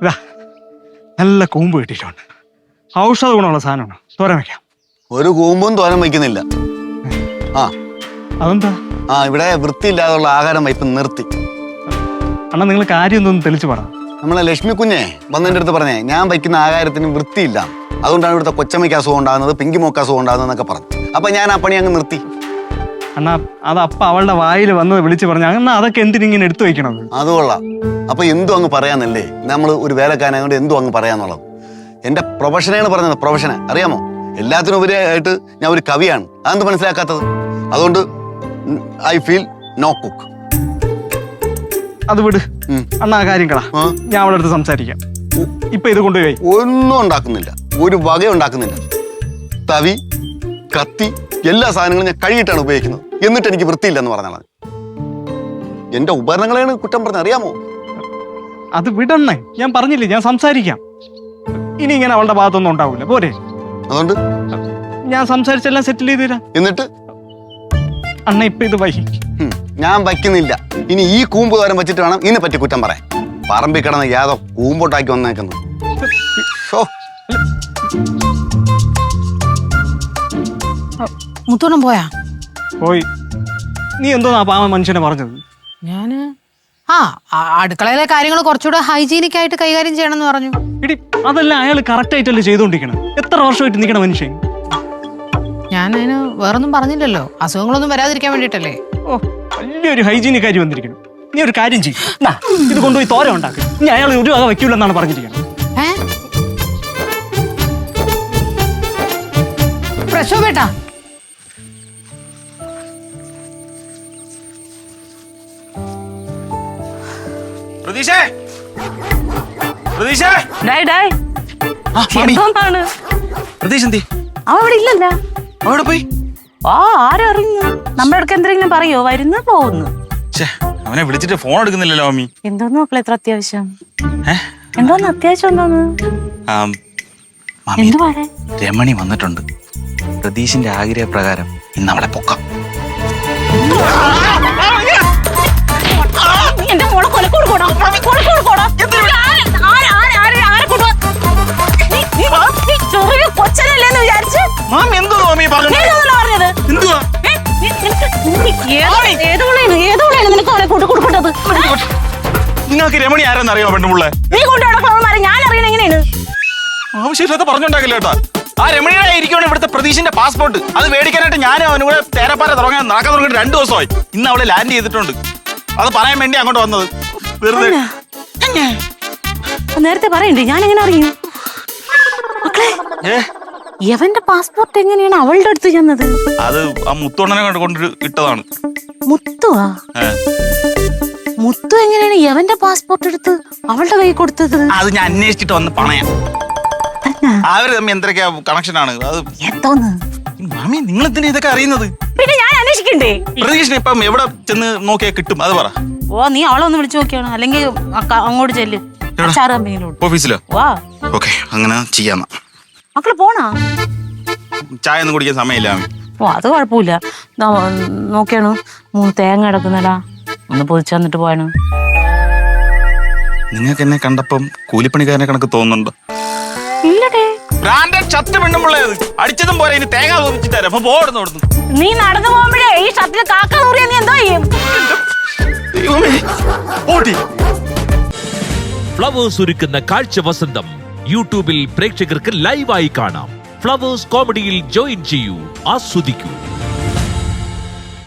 ഇതാ നല്ല കൂമ്പ് കിട്ടിയിട്ടുണ്ട് ഔഷധ ഗുണമുള്ള സാധനമാണ്. തോരൻ വെക്കാം. ഒരു കൂമ്പും തോരൻ വയ്ക്കുന്നില്ല. ആ. അതെന്താ? ആ ഇവിടെ വൃത്തിയില്ലാതുള്ള ആഹാരം വയ്പ്പ് നിർത്തി. അണ്ണാ നിങ്ങൾ കാര്യം എന്തൊന്ന് തെളിച്ചു പറ. നമ്മളെ ലക്ഷ്മി കുഞ്ഞെ വന്നതിന്റെ അടുത്ത് പറഞ്ഞേ ഞാൻ വയ്ക്കുന്ന ആഹാരത്തിന് വൃത്തിയില്ല. അതുകൊണ്ടാണ് ഇവിടുത്തെ കൊച്ചമ്മയ്ക്ക് അസുഖം ഉണ്ടാകുന്നത് പിങ്കി മോക്ക് അസുഖം ഉണ്ടാകുന്നത് എന്നൊക്കെ പറഞ്ഞു. അപ്പൊ ഞാൻ ആ പണി അങ്ങ് നിർത്തി. അണ്ണാ അത് അപ്പ അവളുടെ വായിൽ വന്നത് വിളിച്ചു പറഞ്ഞു അണ്ണാ അതൊക്കെ എന്തിനിങ്ങനെ എടുത്തു വയ്ക്കണം അത് കൊള്ളാം. അപ്പൊ എന്തും അങ്ങ് പറയാന്നല്ലേ? നമ്മൾ ഒരു വേലക്കാരനായതുകൊണ്ട് എന്തും അങ്ങ് പറയാന്നുള്ളത്. എന്റെ പ്രൊഫഷനാണ് പറഞ്ഞത് പ്രൊഫഷനെ. അറിയാമോ? എല്ലാത്തിനും ഉപരിയായിട്ട് ഞാൻ ഒരു കവിയാണ്. അതെന്ത് മനസ്സിലാക്കാത്തത്? അതുകൊണ്ട് ഐ ഫീൽ നോ കുക്ക് അത് വിട്. അണ്ണാ ആ കാര്യം കളാ ഞാൻ അവളെ അടുത്ത് സംസാരിക്കാം. ഇപ്പൊ ഇത് കൊണ്ടുപോയി. ഒന്നും ഉണ്ടാക്കുന്നില്ല. ഒരു വക ഉണ്ടാക്കുന്നില്ല. തവി കത്തി എല്ലാ സാധനങ്ങളും ഞാൻ കഴുകിയിട്ടാണ് ഉപയോഗിക്കുന്നത്. എന്നിട്ട് എനിക്ക് വൃത്തിയില്ലെന്ന് പറഞ്ഞാൽ എന്റെ ഉപകരണങ്ങളെയാണ് കുറ്റം പറഞ്ഞത്. അറിയാമോ? അത് വിടണ്ണേ ഞാൻ പറഞ്ഞില്ലേ ഞാൻ സംസാരിക്കാം. ഇനി ഇങ്ങനെ അവളുടെ ഭാഗത്തൊന്നും ഉണ്ടാവില്ല പോരെ. അതുകൊണ്ട്? ഞാൻ സംസാരിച്ചെല്ലാം സെറ്റിൽ ചെയ്ത് തരാം എന്നിട്ട്? അണ്ണ ഇപ്പൊ ഇത് വൈകി. ഞാൻ വയ്ക്കുന്നില്ല. ഇനി ഈ കൂമ്പ് കാരം വെച്ചിട്ട് വേണം ഇന്നെ പറ്റി കുറ്റം പറയാൻ. പറമ്പിൽ കിടന്ന് യാതോ കൂമ്പോട്ടാക്കി വന്നേക്കുന്നു. മുത്തോണം പോയാ? പോയി. നീ എന്തോന്നാ പാവ മനുഷ്യനെ പറഞ്ഞത്? ഞാൻ ആ ആ- അടുക്കളയിലെ കാര്യങ്ങൾ കുറച്ചുകൂടെ ഹൈജീനിക് ആയിട്ട് കൈകാര്യം ചെയ്യണമെന്ന് പറഞ്ഞു. ഇടി അതല്ല അയാൾ കറക്റ്റ് ആയിട്ടല്ലേ ചെയ്തോണ്ടിരിക്കണം എത്ര വർഷമായിട്ട് നിൽക്കണ മനുഷ്യൻ? ഞാൻ അതിന് വേറൊന്നും പറഞ്ഞില്ലല്ലോ. അസുഖങ്ങളൊന്നും വരാതിരിക്കാൻ വേണ്ടിട്ടല്ലേ ഓ വലിയൊരു ഹൈജീനിക് കാര്യം വന്നിരിക്കണം നീ ഒരു കാര്യം ചെയ്യും. ഇത് കൊണ്ടുപോയി തോര ഉണ്ടാക്കും. ഇനി അയാൾ ഒരു വക വെക്കൂലെന്നാണ് പറഞ്ഞിരിക്കുന്നത്. ഏ? പ്രശോഭേട്ടാ പ്രതീക്ഷേ പ്രതീക്ഷേ ഡായ് ഡായ്. ആ, മാമി. എന്തോന്നാണ് പ്രതീക്ഷ എന്തി അവ അവിടെ ഇല്ലല്ലോ. അവിടെ പോയി. ആ ആരറിഞ്ഞു? നമ്മുടെ അടുക്ക എന്തെങ്കിലും പറയോ? വരുന്നു പോകുന്നു. ഛേ അവനെ വിളിച്ചിട്ട് ഫോൺ എടുക്കുന്നില്ലല്ലോ മമ്മി എന്തോന്ന് മക്കളെ എത്ര അത്യാവശ്യം? ഏ? എന്തോന്ന് അത്യാവശ്യം എന്തോന്ന്? ആ, മാമി എന്ത് പാടേ രമണി വന്നിട്ടുണ്ട്. പ്രതീഷിന്റെ ആഗ്രഹപ്രകാരം ഇന്ന് അവളെ പൊക്കാം. നിങ്ങൾക്ക് രമണി ആരെന്ന് അറിയാമോ പെണ്ണുമുള്ള നീ കൊണ്ടു നടക്കണമെന്നാരെ ഞാൻ അറിയണ എങ്ങനെയാണ്? ആവശ്യമില്ലാത്ത പറഞ്ഞുണ്ടാക്കില്ല കേട്ടാ ആ രമണിയുടെ ഇരിക്കുകയാണ് ഇവിടുത്തെ പ്രതീഷിന്റെ പാസ്പോർട്ട് അത് മേടിക്കാനായിട്ട് ഞാനും അവനും കൂടെ തേരപ്പാര തുടങ്ങാൻ നടക്കാൻ തുടങ്ങിയിട്ട് രണ്ടു ദിവസമായി. ഇന്ന് അവളെ ലാൻഡ് ചെയ്തിട്ടുണ്ട്. അത് പറയാൻ വേണ്ടി അങ്ങോട്ട് വന്നത്. വെറുതെ. നേരത്തെ പറയണ്ടേ ഞാൻ എങ്ങനെ അറിയും? മക്കളെ ഏ? പാസ്പോർട്ട് എങ്ങനെയാണ് അവളുടെ അടുത്ത് ചെന്നത്? അത് ആ മുത്തോണ്ണനെ കൊണ്ട് ഇട്ടതാണ്. മുത്തുവാ. മുത്തു എങ്ങനെയാണ് യവന്റെ പാസ്പോർട്ട് എടുത്ത് അവളുടെ കൈ കൊടുത്തത്? അത് ഞാൻ അന്വേഷിച്ചിട്ട് വന്ന് പണയാ? അവർ തമ്മിൽ എന്തൊക്കെയാ കണക്ഷനാണ് അത് എന്തോന്ന്? മാമി നിങ്ങൾ എന്തിനാ ഇതൊക്കെ അറിയുന്നത്? പിന്നെ ഞാൻ അന്വേഷിക്കണ്ടേ? പ്രതീക്ഷ ഇപ്പം എവിടെ ചെന്ന് നോക്കിയാ കിട്ടും? അത് പറ. ഓ നീ അവളെ ഒന്ന് വിളിച്ചു നോക്കിയാണ്? അല്ലെങ്കിൽ അങ്ങോട്ട് ചെല്ല്. കമ്പനിയിലോട്ട്. ഓഫീസിലോ? വാ. ഓക്കെ അങ്ങനെ ചെയ്യാം. മക്കൾ പോണാ? ചായ ഒന്നും കുടിക്കാൻ സമയമില്ല മാമി. ഓ അത് കുഴപ്പമില്ല. നോക്കിയാണ്? മൂന്ന് തേങ്ങ കിടക്കുന്നടാ ഒന്ന് പൊതിച്ചു തന്നിട്ട് പോയാണ് നിങ്ങൾക്ക് എന്നെ കണ്ടപ്പം കൂലിപ്പണിക്കാരനെ കണക്ക് തോന്നുന്നുണ്ടോ? ഇല്ലടേ. ബ്രാൻഡഡ് ഷർട്ട് പെണ്ണുമ്പുള്ളത് അടിച്ചതും പോരെ ഇനി തേങ്ങ തോന്നിച്ചു തരാം. അപ്പൊ പോടുന്നു അവിടുന്ന് നീ നടന്നു പോകുമ്പോഴേ ഈ ഷർട്ടിൽ കാക്ക നൂറിയ നീ എന്തോ ചെയ്യും? ദൈവമേ, ഓടി ഫ്ലവേഴ്സ് ഒരുക്കുന്ന കാഴ്ച വസന്തം. യൂട്യൂബിൽ പ്രേക്ഷകർക്ക് ലൈവായി കാണാം. ഫ്ലവേഴ്സ് കോമഡിയിൽ ജോയിൻ ചെയ്യൂ. ആസ്വദിക്കൂ.